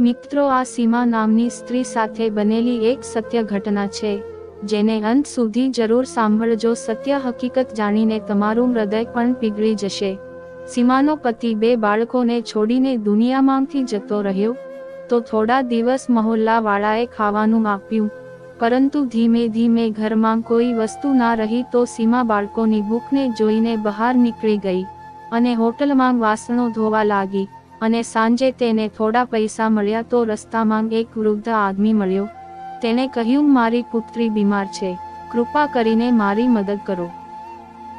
મિત્રો, આ સીમા નામની સ્ત્રી સાથે બનેલી એક સત્ય ઘટના છે, જેને અંત સુધી જરૂર સાંભળજો. સત્ય હકીકત જાણીને તમારું હૃદય પણ પીગળી જશે. સીમાનો પતિ બે બાળકોને છોડીને દુનિયામાંથી જતો રહ્યો, તો થોડા દિવસ મહોલ્લાવાળાએ ખાવાનું આપ્યું. પરંતુ ધીમે ધીમે ઘરમાં કોઈ વસ્તુ ના રહી તો સીમા બાળકોની ભૂખને જોઈને બહાર નીકળી ગઈ અને હોટલમાં વાસણો ધોવા લાગી. અને સાંજે તેને થોડા પૈસા મળ્યા તો રસ્તામાં એક વૃદ્ધ આદમી મળ્યો. તેણે કહ્યું, મારી પુત્રી બીમાર છે. કૃપા કરીને મારી મદદ કરો.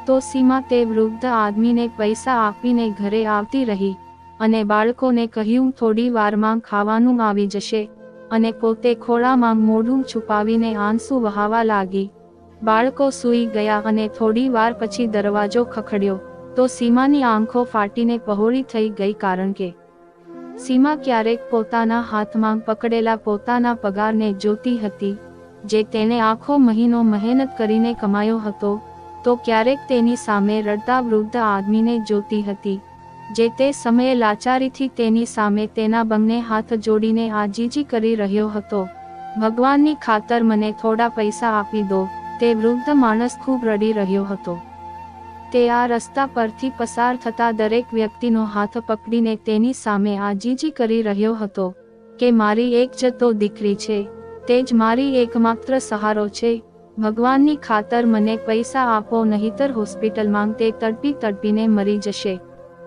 તો સીમા તે વૃદ્ધ આદમીને પૈસા આપીને ઘરે આવતી રહી અને બાળકોને કહ્યું, થોડી વારમાં ખાવાનું આવી જશે. અને પોતે ખોળામાં મોઢું છુપાવીને આંસુ વહાવા લાગી. બાળકો સૂઈ ગયા અને થોડી વાર પછી દરવાજો ખખડ્યો. તો સીમાની આંખો ફાટીને પહોળી થઈ ગઈ કારણ કે સીમા ક્યારેક પોતાના હાથમાં પકડેલા પોતાના પગારને જોતી હતી, જે તેણે આખો મહિનો મહેનત કરીને કમાયો હતો, તો ક્યારેક તેની સામે રડતા વૃદ્ધ આદમીને જોતી હતી, જે તે સમયે લાચારીથી તેની સામે તેના બંને હાથ જોડીને આજીજી કરી રહ્યો હતો. ભગવાનની ખાતર મને થોડા પૈસા આપી દો, તે વૃદ્ધ માણસ ખૂબ રડી રહ્યો હતો. તે આ રસ્તા પરથી પસાર થતા દરેક વ્યક્તિનો હાથ પકડીને તેની સામે આજીજી કરી રહ્યો હતો, કે મારી એક જ તો દીકરી છે, તે જ મારી એકમાત્ર સહારો છે, ભગવાનની ખાતર મને પૈસા આપો નહીતર હોસ્પિટલમાં તે તડપી તડપીને મરી જશે,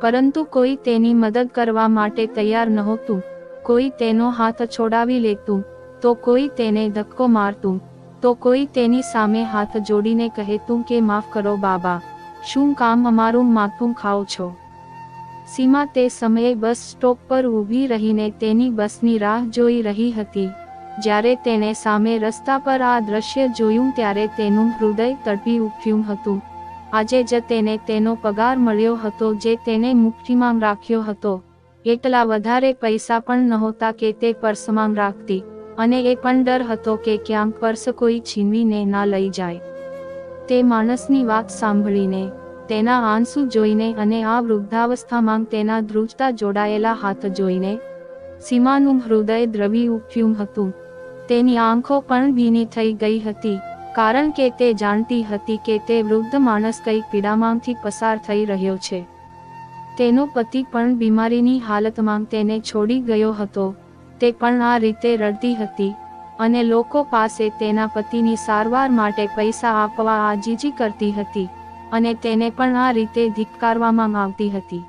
પરંતુ કોઈ તેની મદદ કરવા માટે તૈયાર નહોતું, કોઈ તેનો હાથ છોડાવી લેતું, તો કોઈ તેને ધક્કો મારતું, તો કોઈ તેની સામે હાથ જોડીને કહેતું કે માફ કરો બાબા. શું કામ અમારું માથું ખાઓ છો? સીમા તે સમયે બસ સ્ટોપ પર ઊભી રહીને તેની બસની રાહ જોઈ રહી હતી. જ્યારે તેણે સામે રસ્તા પર આ દ્રશ્ય જોયું ત્યારે તેનું હૃદય તડપી ઉઠ્યું હતું. આજે જ તેને તેનો પગાર મળ્યો હતો જે તેને મુઠ્ઠીમાં રાખ્યો હતો. એટલા વધારે પૈસા પણ નહોતા કે તે પર્સમાં રાખતી. અને એ પણ ડર હતો કે ક્યાંક પર્સ કોઈ છીનવીને ના લઈ જાય. તે માણસની વાત સાંભળીને, તેના આંસુ જોઈને અને આ વૃદ્ધાવસ્થામાં તેના ધ્રુજતા જોડાયેલા હાથ જોઈને, સીમાનું હૃદય દ્રવી ઉઠ્યું હતું. તેની આંખો પણ ભીની થઈ ગઈ હતી, કારણ કે તે જાણતી હતી કે તે વૃદ્ધ માણસ કઈ પીડામાંથી પસાર થઈ રહ્યો છે. તેનો પતિ પણ બીમારીની હાલતમાં તેને છોડી ગયો હતો, તે પણ આ રીતે રડતી હતી. અને લોકો પાસે તેના પતિની સારવાર માટે પૈસા આપવા આજીજી કરતી હતી અને તેને પણ આ રીતે ધિક્કારવામાં આવતી હતી.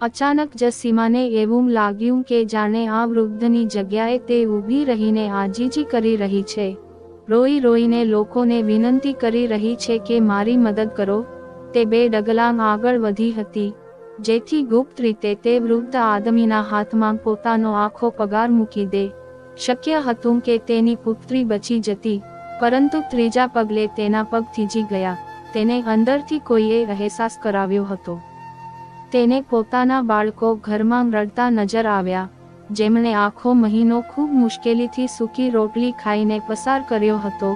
અચાનક જ સીમાને એવું લાગ્યું કે જાણે આ વૃદ્ધની જગ્યાએ તે ઊભી રહીને આજીજી કરી રહી છે. રોઈ રોઈને લોકોને વિનંતી કરી રહી છે કે મારી મદદ કરો. તે બે ડગલાંગ આગળ વધી હતી, જેથી ગુપ્ત રીતે તે વૃદ્ધ આદમીના હાથમાં પોતાનો આખો પગાર મૂકી દે. શક્ય હતું કે તેની પુત્રી બચી જતી, પરંતુ ત્રીજા પગલે તેના પગ થીજી ગયા, તેને અંદરથી કોઈએ અહેસાસ કરાવ્યો હતો. તેને પોતાના બાળકો ઘરમાં રડતા નજર આવ્યા, જેમણે આખો મહિનો ખૂબ મુશ્કેલીથી સૂકી રોટલી ખાઈને પસાર કર્યો હતો.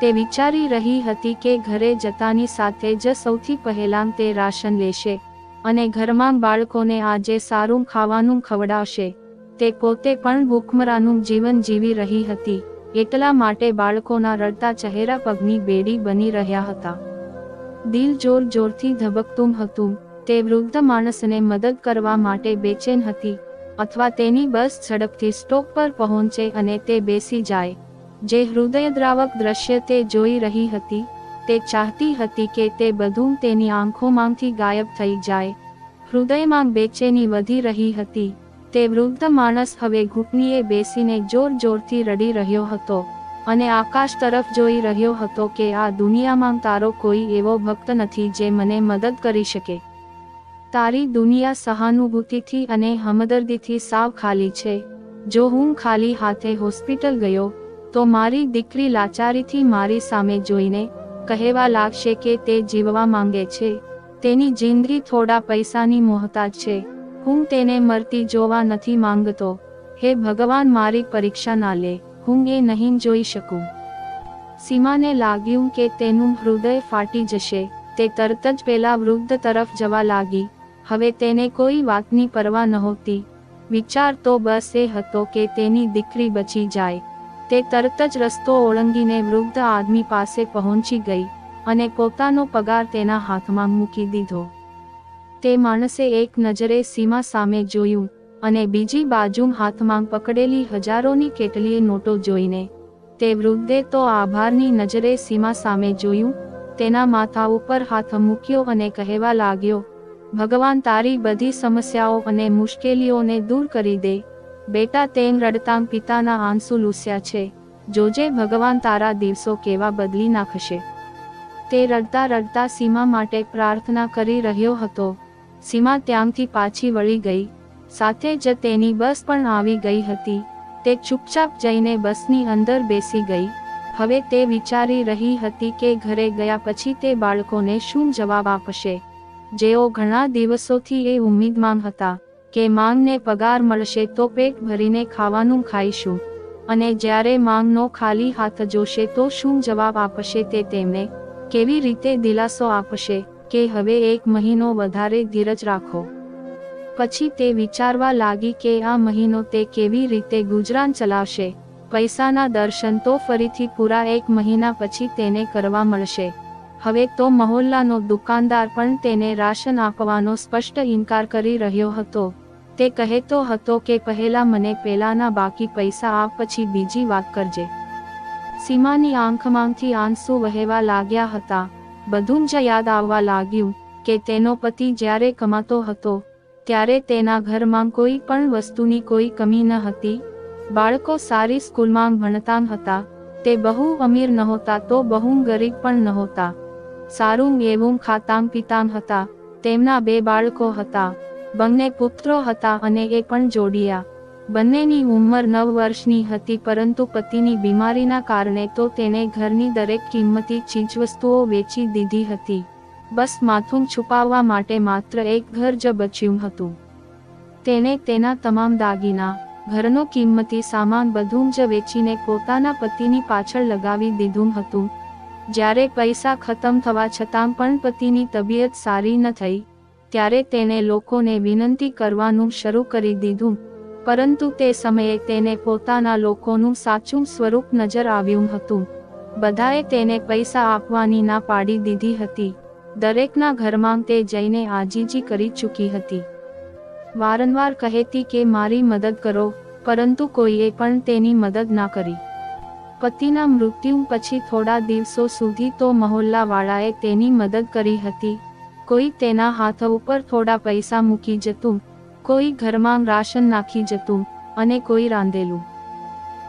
તે વિચારી રહી હતી કે ઘરે જતાની સાથે જ સૌથી પહેલાં તે રાશન લેશે, અને ઘરમાં બાળકોને આજે સારું ખાવાનું ખવડાવશે. તે પોતે પણ ભૂખમરાનું જીવન જીવી રહી હતી, એટલા માટે બાળકોના રડતા ચહેરા પગની બેડી બની રહ્યા હતા. દિલ જોર જોરથી ધબકતું હતું, તે વૃદ્ધ માણસને મદદ કરવા માટે બેચેન હતી, અથવા તેની બસ ઝડપથી સ્ટોપ પર પહોંચે અને તે બેસી જાય. જે હૃદયદ્રાવક દ્રશ્ય તે જોઈ રહી હતી, તે ચાહતી હતી કે તે બધું તેની આંખોમાંથી ગાયબ થઈ જાય. હૃદયમાં બેચેની વધી રહી હતી તે વૃદ્ધ માણસ હવે ઘૂંટણીએ બેસીને જોર જોરથી રડી રહ્યો હતો અને આકાશ તરફ જોઈ રહ્યો હતો કે આ દુનિયામાં તારો કોઈ એવો ભક્ત નથી જે મને મદદ કરી શકે. તારી દુનિયા સહાનુભૂતિથી અને હમદર્દીથી સાવ ખાલી છે. જો હું ખાલી હાથે હોસ્પિટલ ગયો, તો મારી દીકરી લાચારીથી મારી સામે જોઈને કહેવા લાગશે કે તે જીવવા માંગે છે. તેની જિંદગી થોડા પૈસાની મોહતાજ છે. હું તેને મરતી જોવા નથી માંગતો. હે ભગવાન, મારી પરીક્ષા ના લે. હું એ નહીં જોઈ શકું. સીમાને લાગ્યું કે તેનું હૃદય ફાટી જશે. તે તરત જ પેલા વૃદ્ધ તરફ જવા લાગી. હવે તેને કોઈ વાતની પરવા નહોતી. વિચાર તો બસ એ હતો કે તેની દીકરી બચી જાય. તે તરત જ રસ્તો ઓળંગીને વૃદ્ધ આદમી પાસે પહોંચી ગઈ અને પોતાનો પગાર તેના હાથમાં મૂકી દીધો. તે માણસે એક નજરે સીમા સામે જોયું અને બીજી બાજુ હાથમાં પકડેલી હજારોની કેટલીય નોટો જોઈને. તે વૃદ્ધે તો આભારની નજરે સીમા સામે જોયું, તેના માથા ઉપર હાથ મૂક્યો અને કહેવા લાગ્યો, ભગવાન તારી બધી સમસ્યાઓ અને મુશ્કેલીઓને દૂર કરી દે. બેટા તેમ રડતા પિતાના આંસુ લૂસ્યા છે. જોજે ભગવાન તારા દિવસો કેવા બદલી નાખશે. તે રડતા રડતા સીમા માટે પ્રાર્થના કરી રહ્યો હતો. સીમા ત્યાંથી પાછી વળી ગઈ. સાથે જ તેની બસ પણ આવી ગઈ હતી. તે ચૂપચાપ જઈને બસની અંદર બેસી ગઈ. હવે તે વિચારી રહી હતી કે ઘરે ગયા પછી તે બાળકોને શું જવાબ આપશે? જેઓ ઘણા દિવસોથી એ ઉમ્મીદમાં હતા કે માંગને પગાર મળશે તો પેટ ભરીને ખાવાનું ખાઈશું. અને જ્યારે માંગનો ખાલી હાથ જોશે તો શું જવાબ આપશે તે તેમને કેવી રીતે દિલાસો આપશે? કે હવે એક મહિનો વધારે ધીરજ રાખો. પછી તે વિચારવા લાગી કે આ મહિનો તે કેવી રીતે ગુજરાન ચલાવશે. પૈસાના દર્શન તો ફરીથી પૂરા એક મહિના પછી તેને કરવા મળશે. હવે તો મહોલ્લાનો દુકાનદાર પણ તેને રાશન આપવાનો સ્પષ્ટ ઇનકાર કરી રહ્યો હતો. તે કહેતો હતો કે પહેલા મને પહેલાના બાકી પૈસા આપ પછી બીજી વાત કરજે. સીમાની આંખમાંથી આંસુ વહેવા લાગ્યા હતા. બધું જ યાદ આવવા લાગ્યું કે તેનો પતિ જ્યારે કમાતો હતો, ત્યારે તેના ઘરમાં કોઈ પણ વસ્તુની કોઈ કમી ન હતી. બાળકો સારી સ્કૂલમાં ભણતા હતા, તે બહુ અમીર નહોતા તો બહુ ગરીબ પણ નહોતા. સારું એવું ખાતામ પીતામ હતા, તેમના બે બાળકો હતા, બંને પુત્રો હતા અને એ પણ જોડિયા. બંનેની ઉંમર નવ વર્ષની હતી પરંતુ પતિની બીમારીના કારણે તો તેને ઘરની દરેક કિંમતી ચીજવસ્તુઓ વેચી દીધી હતી. બસ માથું છુપાવવા માટે માત્ર એક ઘર જ બચ્યું હતું. તેને તેના તમામ દાગીના, ઘરનો કિંમતી સામાન બધું જ વેચીને પોતાના પતિની પાછળ લગાવી દીધું હતું. જ્યારે પૈસા ખતમ થવા છતાં પણ પતિની તબિયત સારી ન થઈ, ત્યારે તેને લોકોને વિનંતી કરવાનું શરૂ કરી દીધું. પરંતુ તે સમયે તેને પોતાના લોકોનું સાચું સ્વરૂપ નજર આવ્યું હતું. બધાએ તેને પૈસા આપવાની ના પાડી દીધી હતી. દરેકના ઘરમાં તે જઈને આજીજી કરી ચૂકી હતી. વારંવાર કહેતી કે મારી મદદ કરો, પરંતુ કોઈએ પણ તેની મદદ ના કરી. પતિના મૃત્યુ પછી થોડા દિવસો સુધી તો મહોલ્લાવાળાએ તેની મદદ કરી હતી. કોઈ તેના હાથ ઉપર થોડા પૈસા મૂકી જતું કોઈ ઘરમાં રાશન નાખી જતું અને કોઈ રાંધેલું.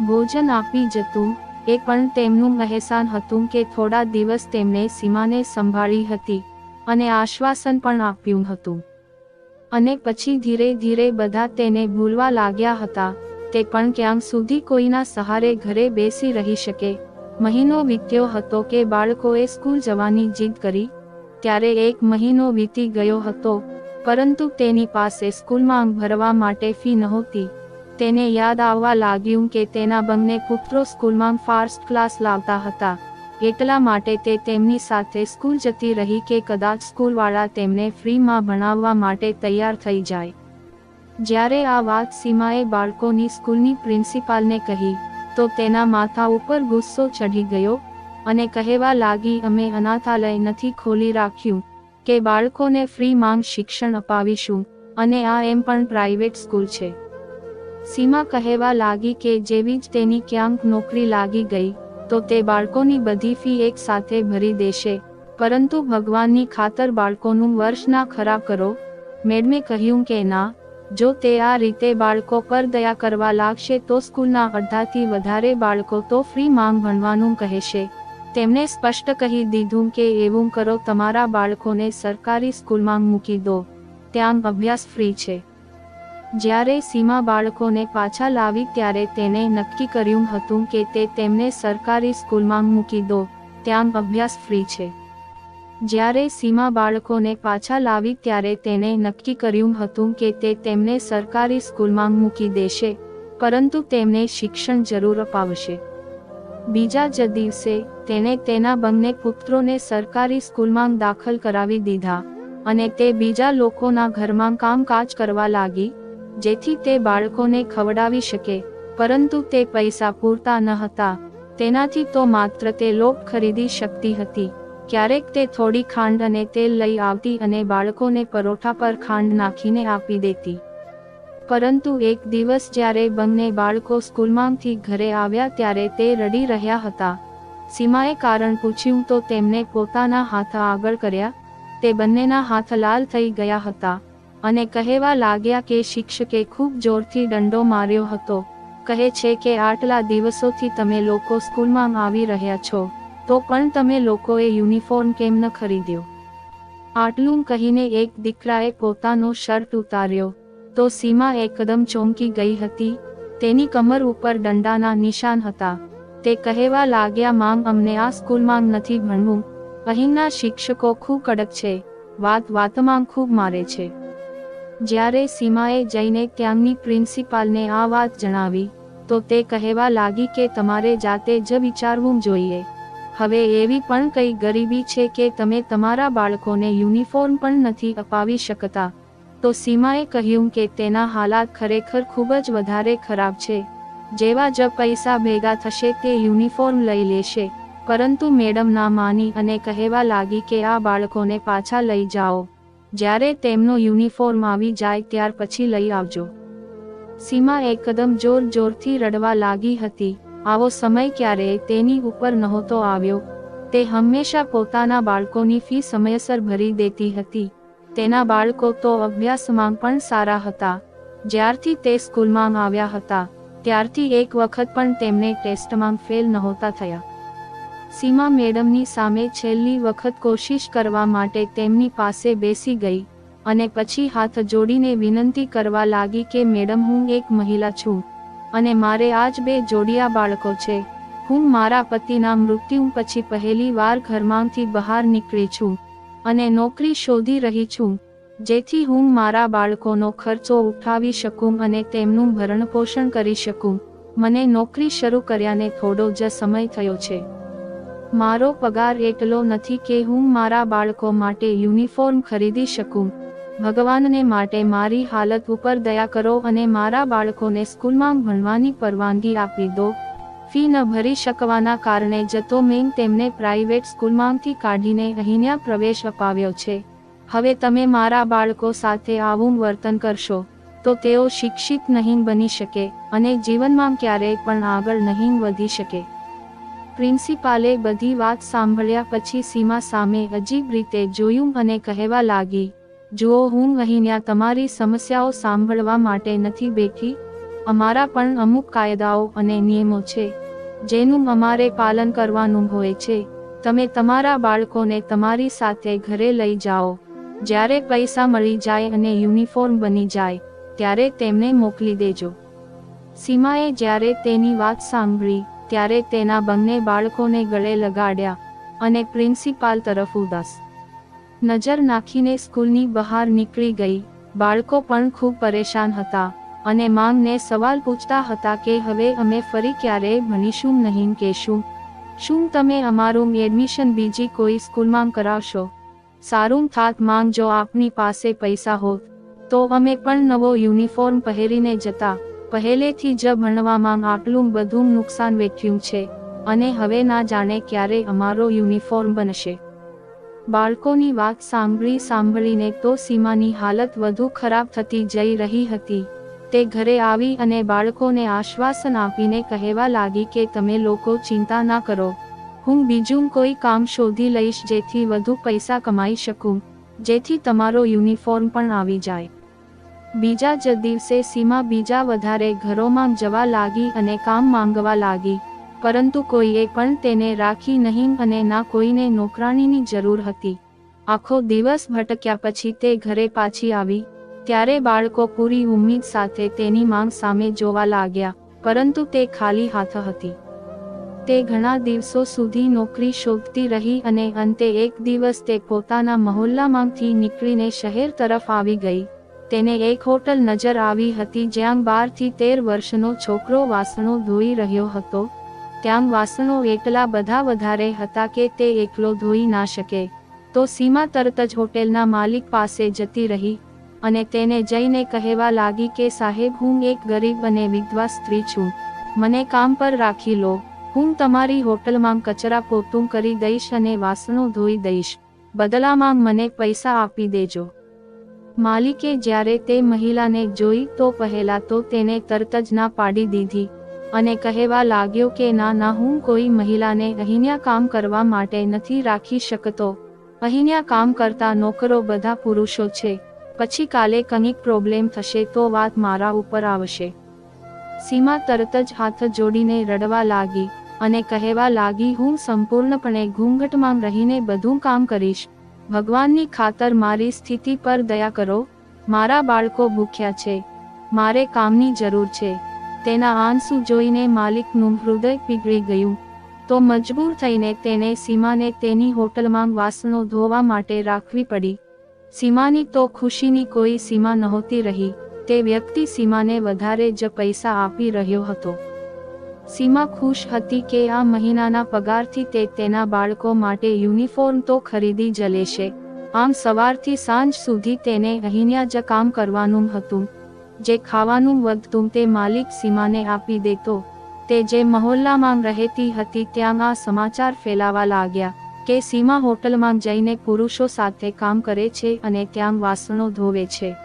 ભોજન આપી જતું એ પણ તેમનું મહેસાન હતું કે થોડા દિવસ તેમણે સીમાને સંભાળી હતી અને આશ્વાસન પણ આપ્યું હતું. અને પછી ધીરે ધીરે બધા તેને ભૂલવા લાગ્યા હતા, તે પણ ક્યાંક સુધી કોઈના સહારે ઘરે બેસી રહી શકે. મહિનો વીત્યો હતો કે બાળકોએ સ્કૂલ જવાની જીદ કરી, ત્યારે એક મહિનો વીતી ગયો હતો પરંતુ તેની પાસે સ્કૂલમાં ભરવા માટે ફી નહોતી. તેને યાદ આવવા લાગ્યું કે તેના બંને પુત્રો સ્કૂલમાં ફાર્સ્ટ ક્લાસ લાવતા હતા. એટલા માટે તે તેમની સાથે સ્કૂલ જતી રહી કે કદાચ સ્કૂલવાળા તેમને ફ્રીમાં ભણાવવા માટે તૈયાર થઈ જાય. જ્યારે આ વાત સીમાએ બાળકોની સ્કૂલની પ્રિન્સિપાલને કહી, તો તેના માથા ઉપર ગુસ્સો ચઢી ગયો અને કહેવા લાગી, અમે અનાથાલય નથી ખોલી રાખ્યું. કે બાળકોને ફ્રી માંગ શિક્ષણ અપાવીશું અને આ એમ પણ પ્રાઇવેટ સ્કૂલ છે. સીમા કહેવા લાગી કે જેવી જ તેની ક્યાંક નોકરી લાગી ગઈ, તો તે બાળકોની બધી ફી એક સાથે ભરી દેશે. પરંતુ ભગવાનની ખાતર બાળકોનું વર્ષ ના ખરાબ કરો. મેડમે કહ્યું કે ના, જો તે આ રીતે બાળકો પર દયા કરવા લાગશે તો સ્કૂલના અડધાથી વધારે બાળકો તો ફ્રી માંગ ભણવાનું કહેશે. તેમણે સ્પષ્ટ કહી દીધું કે એવું કરો, તમારા બાળકોને સરકારી સ્કૂલમાં મૂકી દો. ત્યાં અભ્યાસ ફ્રી છે. જ્યારે સીમા બાળકોને પાછા લાવી ત્યારે તેને નક્કી કર્યું હતું કે તે તેમને સરકારી સ્કૂલમાં મૂકી દો. ત્યાં અભ્યાસ ફ્રી છે. જ્યારે સીમા બાળકોને પાછા લાવી ત્યારે તેને નક્કી કર્યું હતું કે તે તેમને સરકારી સ્કૂલમાં મૂકી દેશે. પરંતુ તેમને શિક્ષણ જરૂર અપાવશે. બીજા જ દિવસે, તેણે તેના બંને પુત્રોને સરકારી સ્કૂલમાં દાખલ કરાવી દીધા અને તે બીજા લોકોના ઘરમાં કામકાજ કરવા લાગી, જેથી તે બાળકોને ખવડાવી શકે, પરંતુ તે પૈસા પૂરતા ન હતા. તેનાથી તો માત્ર તે લોટ ખરીદી શકતી હતી. ક્યારેક તે થોડી ખાંડ અને તેલ લઈ આવતી અને બાળકોને પરોઠા પર ખાંડ નાખીને આપી દેતી. પરંતુ એક દિવસ જ્યારે બંને બાળકો સ્કૂલમાંથી ઘરે આવ્યા ત્યારે તે રડી રહ્યા હતા. સીમાએ કારણ પૂછ્યું તો તેમને પોતાના હાથ આગળ કર્યા. તે બંનેના હાથ લાલ થઈ ગયા હતા અને કહેવા લાગ્યા કે શિક્ષકે ખૂબ જોરથી દંડો માર્યો હતો. કહે છે કે આટલા દિવસોથી તમે લોકો સ્કૂલમાં આવી રહ્યા છો, તો પણ તમે લોકોએ યુનિફોર્મ કેમ ન ખરીદ્યો? આટલું કહીને એક દીકરાએ પોતાનો શર્ટ ઉતાર્યો. તો સીમા એકદમ ચોંકી ગઈ હતી. તેની કમર ઉપર દંડાના નિશાન હતા. તે કહેવા લાગ્યા માંગ અમને આ સ્કૂલમાં નથી ભણવું. અહીંના શિક્ષકો ખૂબ કડક છે. વાત વાતમાં ખૂબ મારે છે. જ્યારે સીમાએ જઈને ત્યાંની પ્રિન્સિપાલને આ વાત જણાવી, તો તે કહેવા લાગી કે, તમારે જાતે જ વિચારવું જોઈએ. હવે એવી પણ કઈ ગરીબી છે કે તમે તમારા બાળકોને યુનિફોર્મ પણ નથી અપાવી શકતા. તો સીમાએ કહ્યું કે તેના હાલાત ખરેખર ખૂબ જ વધારે ખરાબ છે. જેવા જ પૈસા ભેગા થશે તે યુનિફોર્મ લઈ લેશે. પરંતુ મેડમ ના માની અને કહેવા લાગી કે આ બાળકોને પાછા લઈ જાઓ. જ્યારે તેમનો યુનિફોર્મ આવી જાય ત્યાર પછી લઈ આવજો. સીમા એકદમ જોર જોરથી રડવા લાગી હતી. આવો સમય ક્યારેય તેની ઉપર નહોતો આવ્યો. તે હંમેશા પોતાના બાળકોની ફી સમયસર ભરી દેતી હતી. તેના બાળકો તો અભ્યાસમાં પણ સારા હતા. જ્યારથી તે સ્કૂલમાં આવ્યા હતા, ત્યારથી એક વખત પણ તેમને ટેસ્ટમાં ફેલ નહોતા થયા. સીમા મેડમની સામે છેલ્લી વખત કોશિશ કરવા માટે તેમની પાસે બેસી ગઈ, અને પછી હાથ જોડીને વિનંતી કરવા લાગી કે, મેડમ, હું એક મહિલા છું, અને મારે આજ બે જોડિયા બાળકો છે. હું મારા પતિના મૃત્યુ પછી પહેલી વાર ઘરમાંથી બહાર નીકળી છું. અને નોકરી શોધી રહી છું, જેથી હું મારા બાળકોનો ખર્ચો ઉઠાવી શકું અને તેમનું ભરણપોષણ કરી શકું. મને નોકરી શરૂ કર્યાને થોડો જ સમય થયો છે. મારો પગાર એટલો નથી કે હું મારા બાળકો માટે યુનિફોર્મ ખરીદી શકું. ભગવાનને માટે મારી હાલત ઉપર દયા કરો અને મારા બાળકોને સ્કૂલમાં ભણવાની પરવાનગી આપી દો. ફી ન ભરી શકવાના કારણે જતો મેં તેમને પ્રાઇવેટ સ્કૂલમાંથી કાઢીને અહીંયા પ્રવેશ અપાવ્યો છે. હવે તમે મારા બાળકો સાથે આવું વર્તન કરશો, તો તેઓ શિક્ષિત નહીં બની શકે અને જીવનમાં ક્યારેય પણ આગળ નહીં વધી શકે. પ્રિન્સિપાલે બધી વાત સાંભળ્યા પછી સીમા સામે અજીબ રીતે જોયું અને કહેવા લાગી, જુઓ, હું અહીંયા તમારી સમસ્યાઓ સાંભળવા માટે નથી બેઠી અમારા પણ અમુક કાયદાઓ અને નિયમો છે, જેનું અમારે પાલન કરવાનું હોય છે. તમે તમારા બાળકોને તમારી સાથે ઘરે લઈ જાઓ. જ્યારે પૈસા મળી જાય અને યુનિફોર્મ બની જાય, ત્યારે તેમને મોકલી દેજો. સીમાએ જ્યારે તેની વાત સાંભળી, ત્યારે તેના બંને બાળકોને ગળે લગાડ્યા અને પ્રિન્સિપાલ તરફ ઉદાસ. નજર નાખીને સ્કૂલની બહાર નીકળી ગઈ. બાળકો પણ ખૂબ પરેશાન હતા. અને માંગને સવાલ પૂછતા હતા કે હવે અમે ફરી ક્યારેય ભણીશું નહીં કે શું શું તમે અમારું એડમિશન બીજી કોઈ સ્કૂલમાં કરાવશો? સારું થાત માંગ જો આપની પાસે પૈસા હોત. તો અમે પણ નવો યુનિફોર્મ પહેરીને જતા. પહેલેથી જ ભણવામાં આટલું બધું નુકસાન વેઠ્યું છે. અને હવે ના જાણે ક્યારે અમારો યુનિફોર્મ બનશે. બાળકોની વાત સાંભળી સાંભળીને તો સીમાની હાલત વધુ ખરાબ થતી જઈ રહી હતી. તે ઘરે આવી અને બાળકોને આશ્વાસન આપીને કહેવા લાગી કે તમે લોકો ચિંતા ના કરો. હું બીજું કોઈ કામ શોધી લઈશ જેથી વધુ પૈસા કમાઈ શકું, જેથી તમારો યુનિફોર્મ પણ આવી જાય. બીજા જ દિવસે સીમા બીજા વધારે ઘરોમાં જવા લાગી અને કામ માંગવા લાગી, પરંતુ કોઈએ પણ તેને રાખી નહીં અને ના કોઈને નોકરાણીની જરૂર હતી. આખો દિવસ ભટક્યા પછી તે ઘરે પાછી આવી. ત્યારે બાળકો પૂરી ઉમ્મીદ સાથે તેની માંગ સામે જોવા લાગ્યા, પરંતુ તે ખાલી હાથ હતી. તે ઘણા દિવસો સુધી નોકરી શોધતી રહી અને અંતે એક દિવસ તે પોતાના મહોલ્લામાંથી નીકળીને શહેર તરફ આવી ગઈ. તેને એક હોટલ નજર આવી હતી જ્યાં બારથી તેર વર્ષનો છોકરો વાસણો ધોઈ રહ્યો હતો. ત્યાં વાસણો એટલા બધા વધારે હતા કે તે એકલો ધોઈ ના શકે. તો સીમા તરત જ હોટેલના માલિક પાસે જતી રહી. અને તેને જઈને કહેવા લાગી કે, સાહેબ, હું એક ગરીબ અને વિધવા સ્ત્રી છું. મને કામ પર રાખી લો. હું તમારી હોટલમાં કચરા પોતું કરી દઈશ અને વાસણો ધોઈ દઈશ. બદલામાં મને પૈસા આપી દેજો. માલિકે જ્યારે તે મહિલાને જોઈ, તો પહેલા તો તેને તરત જ ના પાડી દીધી અને કહેવા લાગ્યો કે, ના ના, હું કોઈ મહિલાને અહીંયા કામ કરવા માટે નથી રાખી શકતો. અહીંયા કામ કરતા નોકરો બધા પુરુષો છે. પછી કાલે કંઈક પ્રોબ્લેમ થશે તો વાત મારા ઉપર આવશે. સીમા તરત જ હાથ જોડીને રડવા લાગી અને કહેવા લાગી, હું સંપૂર્ણપણે ઘૂંઘટમાં રહીને બધું કામ કરીશ. ભગવાનની ખાતર મારી સ્થિતિ પર દયા કરો. મારા બાળકો ભૂખ્યા છે. મારે કામની જરૂર છે. તેના આંસુ જોઈને માલિકનું હૃદય પીગળી ગયું. તો મજબૂર થઈને તેને સીમાને તેની હોટલમાં વાસણો ધોવા માટે રાખવી પડી. સીમાની તો ખુશીની કોઈ સીમા નહોતી રહી, તે વ્યક્તિ સીમાને વધારે જ પૈસા આપી રહ્યો હતો. સીમા ખુશ હતી કે આ મહિનાના પગારથી તે તેના બાળકો માટે યુનિફોર્મ તો ખરીદી જ લેશે, આમ સવારથી સાંજ સુધી તેને અહીંયા જ કામ કરવાનું હતું. જે ખાવાનું વધતું તે માલિક સીમાને આપી દેતો, તે જે મહોલ્લામાં રહેતી હતી ત્યાં આ સમાચાર ફેલાવા લાગ્યા. કે સીમા હોટલમાં જઈને પુરુષો સાથે કામ કરે છે અને ત્યાં વાસણો ધોવે છે.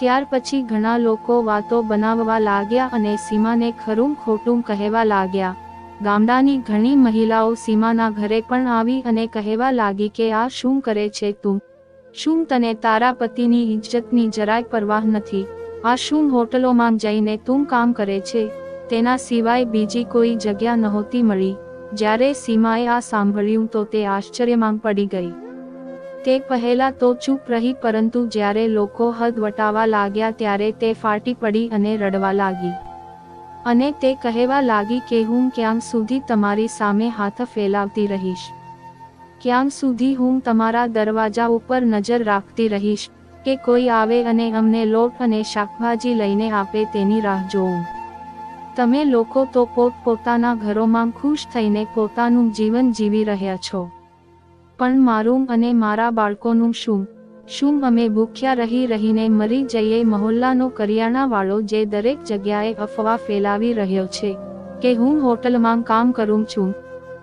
ત્યાર પછી ઘણા લોકો વાતો બનાવવા લાગ્યા અને સીમાને ખરું ખોટું કહેવા લાગ્યા. ગામડાની ઘણી મહિલાઓ સીમાના ઘરે પણ આવી અને કહેવા લાગી કે આ શું કરે છે તું? શું તને તારા પતિની ઇજ્જતની જરાય પરવાહ નથી? આ શું હોટલોમાં જઈને તું કામ કરે છે? તેના સિવાય બીજી કોઈ જગ્યા નહોતી મળી. જ્યારે સીમાએ આ સાંભળ્યું તો તે આશ્ચર્યમાં પડી ગઈ. તે પહેલા તો ચૂપ રહી પરંતુ જ્યારે લોકો હદ વટાવા લાગ્યા ત્યારે તે ફાટી પડી અને રડવા લાગી. અને તે કહેવા લાગી કે હું ક્યાં સુધી તમારી સામે હાથ ફેલાવતી રહીશ? ક્યાં સુધી હું તમારા દરવાજા ઉપર નજર રાખતી રહીશ? કે કોઈ આવે અને અમને લોટ અને શાકભાજી લઈને આપે તેની રાહ જોઉં. તમે લોકો તો પોત પોતાના ઘરોમાં ખુશ થઈને પોતાનું જીવન જીવી રહ્યા છો. પણ મારું અને મારા બાળકોનું શું? શું અમે ભૂખ્યા રહી રહીને મરી જઈએ મહોલ્લાનો કરિયાણાવાળો જે દરેક જગ્યાએ અફવા ફેલાવી રહ્યો છે, કે હું હોટલમાં કામ કરું છું?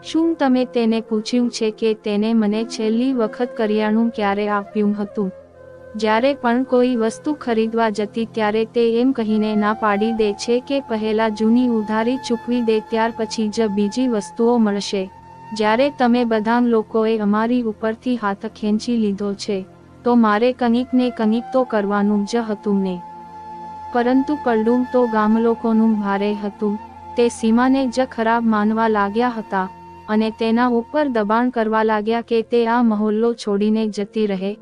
શું તમે તેને પૂછ્યું છે કે તેને મને છેલ્લી વખત કરિયાણું ક્યારે આપ્યું હતું? જ્યારે પણ કોઈ વસ્તુ ખરીદવા જતી ત્યારે તે એમ કહીને ના પાડી દે છે કે પહેલા જૂની ઉધારી ચૂકવી દે ત્યાર પછી જ બીજી વસ્તુઓ મળશે. જ્યારે તમે બધા લોકોએ અમારી ઉપરથી હાથ ખેંચી લીધો છે, તો મારે કનિક ને કનિક તો કરવાનું જ હતું ને. પરંતુ પલડું તો ગામલોકોનું ભારે હતું, તે સીમાને જ ખરાબ માનવા લાગ્યા હતા, અને તેના ઉપર દબાણ કરવા લાગ્યા કે તે આ મહોલ્લો છોડીને જતી રહે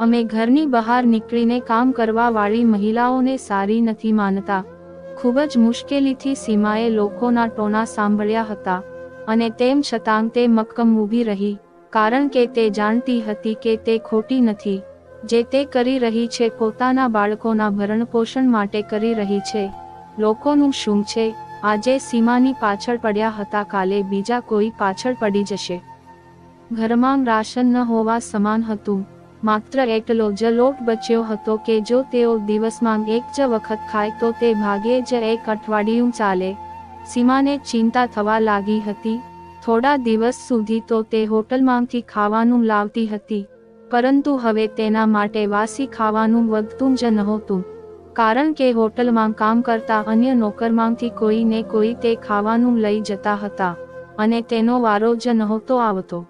અમે ઘરની બહાર નીકળીને કામ કરવાવાળી મહિલાઓને સારી નથી માનતા. ખૂબ જ મુશ્કેલીથી સીમાએ લોકોના ટોના સાંભળ્યા હતા. અને તેમ છતાં તે મક્કમ ઊભી રહી, કારણ કે તે જાણતી હતી કે તે ખોટી નથી. જે તે કરી રહી છે પોતાના બાળકોના ભરણપોષણ માટે કરી રહી છે. લોકોનું શું છે? આજે સીમાની પાછળ પડ્યા હતા, કાલે બીજા કોઈ પાછળ પડી જશે. ઘરમાં રાશન ન હોવા સમાન હતું. માત્ર એટલો જ લોટ બચ્યો હતો કે જો તેઓ દિવસમાં એક જ વખત ખાય તો તે ભાગે જ એક અઠવાડિયું ચાલે. સીમાને ચિંતા થવા લાગી હતી. થોડા દિવસ સુધી તો તે હોટલમાંથી ખાવાનું લાવતી હતી. પરંતુ હવે તેના માટે વાસી ખાવાનું વધતું જ નહોતું. કારણ કે હોટલમાં કામ કરતા અન્ય નોકરમાંથી કોઈને કોઈ તે ખાવાનું લઈ જતા હતા. અને તેનો વારો જ નહોતો આવતો.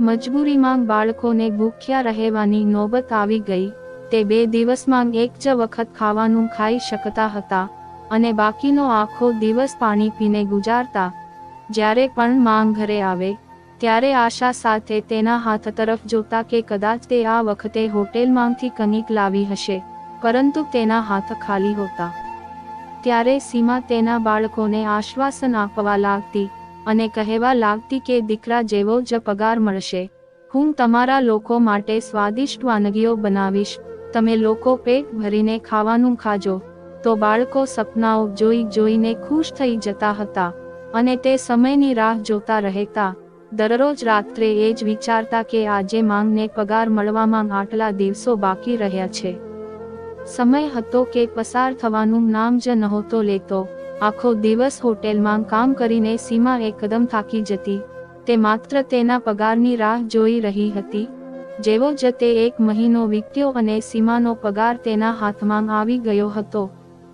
મજબૂરીમાં બાળકોને ભૂખ્યા રહેવાની નોબત આવી ગઈ. તે બે દિવસમાં એક જ વખત ખાવાનું ખાઈ શકતા હતા અને બાકીનો આખો દિવસ પાણી પીને ગુજારતા. જ્યારે પણ માંગ ઘરે આવે, ત્યારે આશા સાથે તેના હાથ તરફ જોતા કે કદાચ તે આ વખતે હોટેલમાંથી કનિક લાવી હશે, પરંતુ તેના હાથ ખાલી હોતા. ત્યારે સીમા તેના બાળકોને આશ્વાસન આપવા લાગતી અને કહેવા લાગતી કે દીકરા જેવો જ પગાર મળશે. હું તમારા લોકો માટે સ્વાદિષ્ટ વાનગીઓ બનાવીશ. તમે લોકો પેટ ભરીને ખાવાનું ખાજો. તો બાળકો સપનાઓ જોઈ જોઈને ખુશ થઈ જતા હતા. અને તે સમયની રાહ જોતા રહેતા. દરરોજ રાત્રે એ જ વિચારતા કે આજે માંગને પગાર મળવામાં આટલા દિવસો બાકી રહ્યા છે. સમય હતો કે પસાર થવાનું નામ જ નહોતો લેતો. આખો દિવસ હોટેલમાં કામ કરીને સીમા એકદમ થાકી જતી. તે માત્ર તેના પગારની રાહ જોઈ રહી હતી. જેવો જ તે એક મહિનો વીત્યો અને સીમાનો પગાર તેના હાથમાં આવી ગયો હતો.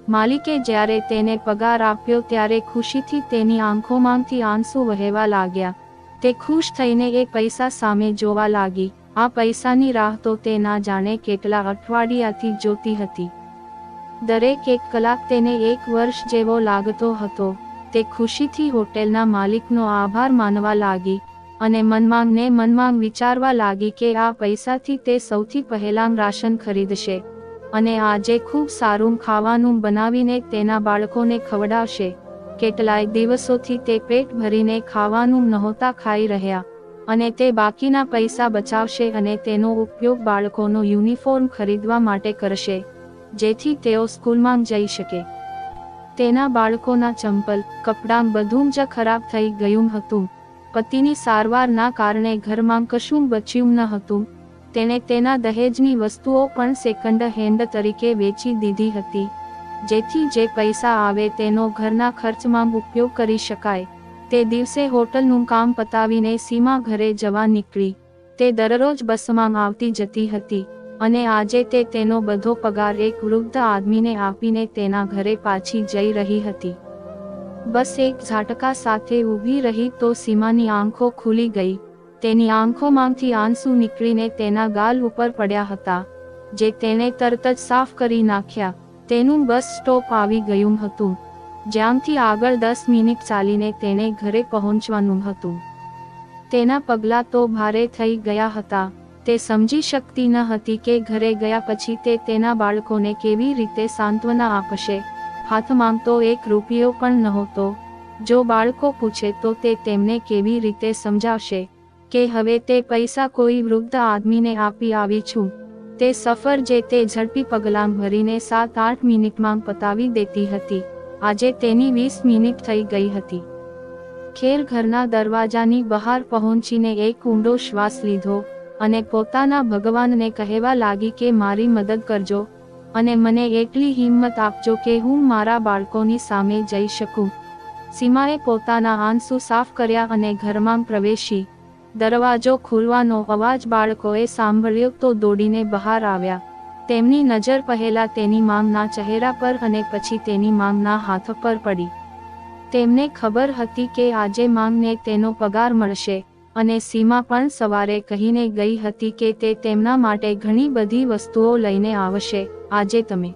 માલિકે જ્યારે તેને પગાર આપ્યો ત્યારે ખુશીથી તેની આંખોમાંથી આંસુ વહેવા લાગ્યા. તે ખુશ થઈને એ પૈસા સામે જોવા લાગી. આ પૈસાની રાહ તો તે ના જાણે કેટલા અઠવાડિયાથી જોતી હતી. દરેક એક કલાક તેને એક વર્ષ જેવો લાગતો હતો. તે ખુશીથી હોટેલના માલિકનો આભાર માનવા લાગી અને મનમાંગને મનમાંગ વિચારવા લાગી કે આ પૈસાથી તે સૌથી પહેલાં રાશન ખરીદશે અને આજે ખૂબ સારું ખાવાનું બનાવીને તેના બાળકોને ખવડાવશે. કેટલાય દિવસોથી તે પેટ ભરીને ખાવાનું નહોતા ખાઈ રહ્યા અને તે બાકીના પૈસા બચાવશે અને તેનો ઉપયોગ બાળકોનો યુનિફોર્મ ખરીદવા માટે કરશે. જેથી તેઓ સ્કૂલમાં જઈ શકે. તેના બાળકોના ચંપલ, કપડાં બધું જ ખરાબ થઈ ગયું હતું. પતિની સારવારના કારણે ઘરમાં કશું બચ્યું ન હતું. તેણે તેના દહેજની વસ્તુઓ પણ સેકન્ડ હેન્ડ તરીકે વેચી દીધી હતી. જેથી જે પૈસા આવે તેનો ઘરના ખર્ચમાં ઉપયોગ કરી શકાય. તે દિવસે હોટલનું કામ પતાવીને સીમા ઘરે જવા નીકળી. તે દરરોજ બસમાં આવતી જતી હતી. અને આજે તે તેનો બધો પગાર એક વૃદ્ધ આદમીને આપીને તેના ઘરે પાછી જઈ રહી હતી. બસ એક ઝાટકા સાથે ઊભી રહી તો સીમાની આંખો ખુલી ગઈ. તેની આંખોમાંથી આંસુ નીકળીને તેના ગાલ ઉપર પડ્યા હતા, જે તેણે તરત જ સાફ કરી નાખ્યા. તેનું બસ સ્ટોપ આવી ગયું હતું, જ્યાંથી આગળ દસ મિનિટ ચાલીને તેણે ઘરે પહોંચવાનું હતું. તેના પગલાં તો ભારે થઈ ગયા હતા તે સમજી શકતી ન હતી કે ઘરે ગયા પછી તે તેના બાળકોને કેવી રીતે સાંત્વના આપશે. હાથમાં તો એક રૂપિયો પણ નહોતો. જો બાળકો પૂછે તો તે તેમને કેવી રીતે સમજાવશે કે હવે તે પૈસા કોઈ વૃદ્ધ આદમીને આપી આવી છું. તે સફર જે તે ઝડપી પગલાં ભરીને સાત આઠ મિનિટમાં પતાવી દેતી હતી. આજે તેની વીસ મિનિટ થઈ ગઈ હતી. ખેર ઘરના દરવાજાની બહાર પહોંચીને એક ઊંડો શ્વાસ લીધો. અને પોતાના ભગવાનને કહેવા લાગી કે મારી મદદ કરજો અને મને એટલી હિંમત આપજો કે હું મારા બાળકોની સામે જઈ શકું. સીમાએ પોતાના આંસુ સાફ કર્યા અને ઘરમાં પ્રવેશી. દરવાજો ખુલવાનો અવાજ બાળકોએ સાંભળ્યો તો દોડીને બહાર આવ્યા. તેમની નજર પહેલા તેની માંગના ચહેરા પર અને પછી તેની માંગના હાથ પર પડી. તેમને ખબર હતી કે આજે માંગને તેનો પગાર મળશે. અને સીમા પણ સવારે કહીને ગઈ હતી કે તે તેમના માટે ઘણી બધી વસ્તુઓ લઈને આવશે. આજે તમે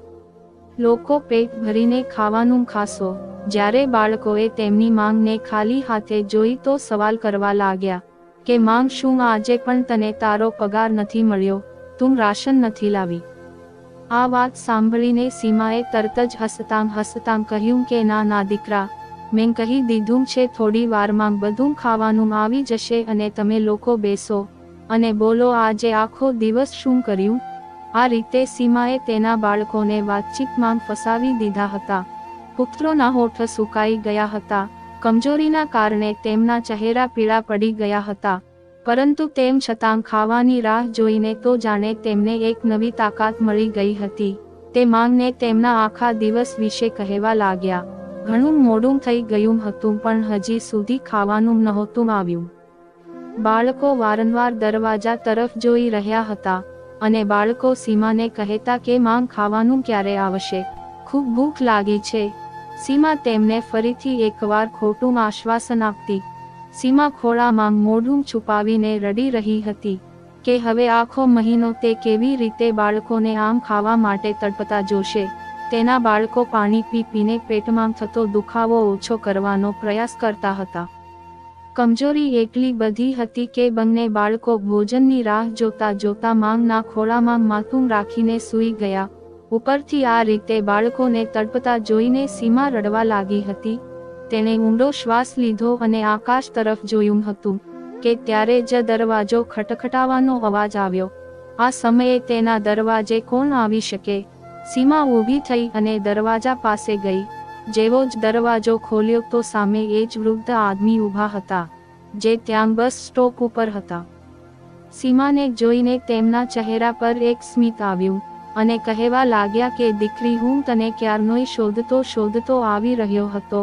લોકો પેટ ભરીને ખાવાનું ખાશો. જ્યારે બાળકોએ તેમની માંગને ખાલી હાથે જોઈ તો સવાલ કરવા લાગ્યા કે માંગ શું? આજે પણ તને તારો પગાર નથી મળ્યો. તું રાશન નથી લાવી. આ વાત સાંભળીને સીમાએ તરત જ હસતામ હસતામ કહ્યું કે ના ના દીકરા મેં કહી દીધું છે, થોડી વારમાં બધું ખાવાનું આવી જશે અને તમે લોકો બેસો. અને બોલો, આજે આખો દિવસ શું કર્યું? આ રીતે સીમાએ તેના બાળકોને વાતચીતમાં ફસાવી દીધા હતા. પુત્રોના હોઠ સુકાઈ ગયા હતા. કમજોરીના કારણે તેમના ચહેરા પીળા પડી ગયા હતા. પરંતુ તેમ છતાં ખાવાની રાહ જોઈને તો જાણે તેમને એક નવી તાકાત મળી ગઈ હતી. તે માંગને તેમના આખા દિવસ વિશે કહેવા લાગ્યા. ઘણું મોડું થઈ ગયું હતું પણ હજી સુધી ખાવાનું નહોતું આવ્યું. બાળકો વારંવાર દરવાજા તરફ જોઈ રહ્યા હતા અને બાળકો સીમાને કહેતા કે માંગ ખાવાનું ક્યારે આવશે? ખૂબ ભૂખ લાગી છે. સીમા તેમને ફરીથી એકવાર ખોટું આશ્વાસન આપતી. સીમા ખોળામાં મોઢું છુપાવીને રડી રહી હતી કે હવે આખો મહિનો તે કેવી રીતે બાળકોને આમ ખાવા માટે તડપતા જોશે? તેના બાળકો પાણી પી પીને પેટમાં થતો દુખાવો ઓછો કરવાનો પ્રયાસ કરતા હતા. કમજોરી એટલી બધી હતી કે બંને બાળકો ભોજનની રાહ જોતા જોતા માંગના ખોળામાં માથું રાખીને સૂઈ ગયા. ઉપરથી આ રીતે બાળકોને તડપતા જોઈને સીમા રડવા લાગી હતી. તેણે ઊંડો શ્વાસ લીધો અને આકાશ તરફ જોયું હતું કે ત્યારે જ દરવાજો ખટખટાવાનો અવાજ આવ્યો. આ સમયે તેના દરવાજે કોણ આવી શકે? સીમા ઊભી થઈ અને દરવાજા પાસે ગઈ. જેવો જ દરવાજો ખોલ્યો તો સામે એ જ વૃદ્ધ આદમી ઊભા હતા, જે ત્યાં બસ સ્ટોપ ઉપર હતા. સીમાને જોઈને તેમના ચહેરા પર એક સ્મિત આવ્યું અને કહેવા લાગ્યા કે, દીકરી, હું તને ક્યારનોય શોધતો શોધતો આવી રહ્યો હતો.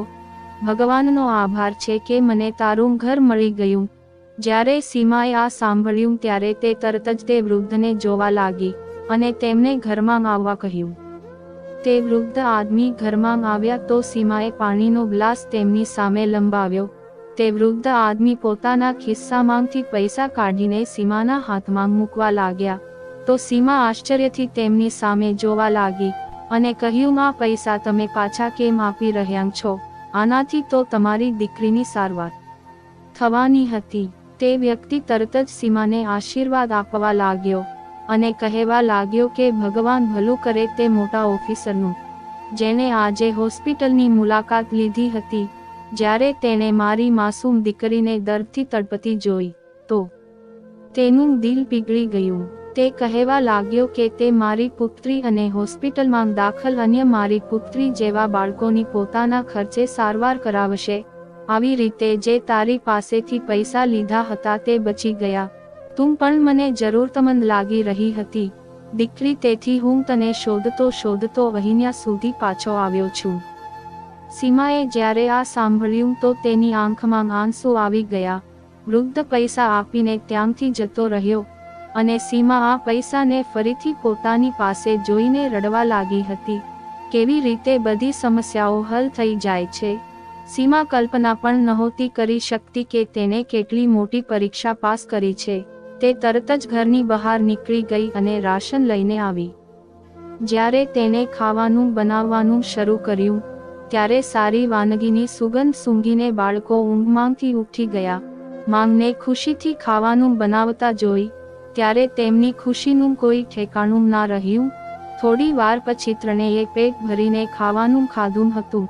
ભગવાનનો આભાર છે કે મને તારું ઘર મળી ગયું. જ્યારે સીમાએ આ સાંભળ્યું ત્યારે તે તરત જ તે વૃદ્ધને જોવા લાગી. અને તેમને ઘરમાં આવવા કહ્યું. તે વૃદ્ધ આદમી ઘરમાં આવ્યા તો સીમાએ પાણીનો ગ્લાસ તેમની સામે લંબાવ્યો. તે વૃદ્ધ આદમી પોતાના ખિસ્સામાંથી પૈસા કાઢીને સીમાના હાથમાં મૂકવા લાગ્યા. તો સીમા આશ્ચર્યથી તેમની સામે જોવા લાગી અને કહ્યું માં પૈસા તમે પાછા કેમ આપી રહ્યા છો? આનાથી તો તમારી દીકરીની સારવાર થવાની હતી. તે વ્યક્તિ તરત જ સીમાને આશીર્વાદ આપવા લાગ્યો. અને કહેવા લાગ્યો કે ભગવાન ભલું કરે તે મોટા ઓફિસરનું. જેણે આજે હોસ્પિટલની મુલાકાત લીધી હતી. જ્યારે તેણે મારી માસૂમ દીકરીને દર્દથી તડપતી જોઈ, તો તેનું દિલ પીગળી ગયું. તે કહેવા લાગ્યો કે તે મારી પુત્રી અને હોસ્પિટલમાં દાખલ અન્ય મારી પુત્રી જેવા બાળકોની પોતાના ખર્ચે સારવાર કરાવશે. આવી રીતે જે તારી પાસેથી પૈસા લીધા હતા તે બચી ગયા. તું પણ મને જરૂરતમંદ લાગી રહી હતી. દીકરી તેથી હું તને શોધતો શોધતો વહિન્યા સુધી પાછો આવ્યો છું. સીમાએ જ્યારે આ સાંભળ્યું તો તેની આંખમાં આંસુ આવી ગયા. વૃદ્ધ પૈસા આપીને ત્યાંથી જતો રહ્યો અને સીમા આ પૈસાને ફરીથી પોતાની પાસે જોઈને રડવા લાગી હતી. કેવી રીતે બધી સમસ્યાઓ હલ થઈ જાય છે? સીમા કલ્પના પણ નહોતી કરી શકતી કે તેને કેટલી મોટી પરીક્ષા પાસ કરી છે. તે તરત જ ઘરની બહાર નીકળી ગઈ અને રાશન લઈને આવી. જ્યારે તેને ખાવાનું બનાવવાનું શરૂ કર્યું, ત્યારે સારી વાનગીની સુગંધ સૂંઘીને બાળકો ઊંઘમાંથી ઉઠી ગયા. માંગને ખુશીથી ખાવાનું બનાવતા જોઈ, ત્યારે તેમની ખુશીનું કોઈ ઠેકાણું ના રહ્યું. થોડી વાર પછી ત્રણેય પેટ ભરીને ખાવાનું ખાધું હતું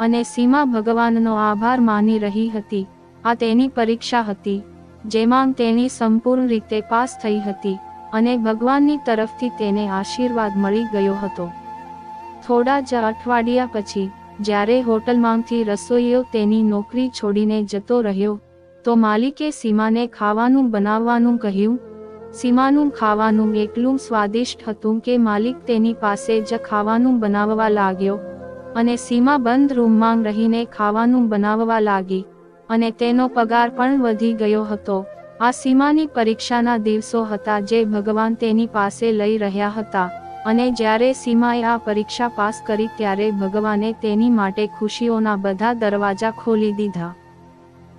અને સીમા ભગવાનનો આભાર માની રહી હતી. આ તેની પરીક્ષા હતી. જેમાં તેની સંપૂર્ણ રીતે પાસ થઈ હતી અને ભગવાનની તરફથી તેને આશીર્વાદ મળી ગયો હતો. થોડા જ અઠવાડિયા પછી, જ્યારે હોટલમાંથી રસોઈયો તેની નોકરી છોડીને જતો રહ્યો, તો માલિકે સીમાને ખાવાનું બનાવવાનું કહ્યું. સીમાનું ખાવાનું એટલું સ્વાદિષ્ટ હતું કે માલિક તેની પાસે જ ખાવાનું બનાવવા લાગ્યો અને સીમા બંધ રૂમમાં રહીને ખાવાનું બનાવવા લાગી. અને તેનો પગાર પણ વધી ગયો હતો. આ સીમાની પરીક્ષાના દિવસો હતા જે ભગવાન તેની પાસે લઈ રહ્યા હતા અને જ્યારે સીમાએ આ પરીક્ષા પાસ કરી ત્યારે ભગવાને તેની માટે ખુશીઓના બધા દરવાજા ખોલી દીધા.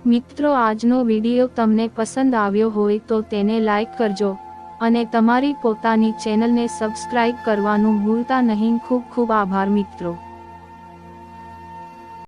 મિત્રો, આજનો વીડિયો તમને પસંદ આવ્યો હોય તો તેને લાઈક કરજો અને તમારી પોતાની ચેનલને સબસ્ક્રાઇબ કરવાનું ભૂલતા નહીં. ખૂબ ખૂબ આભાર મિત્રો.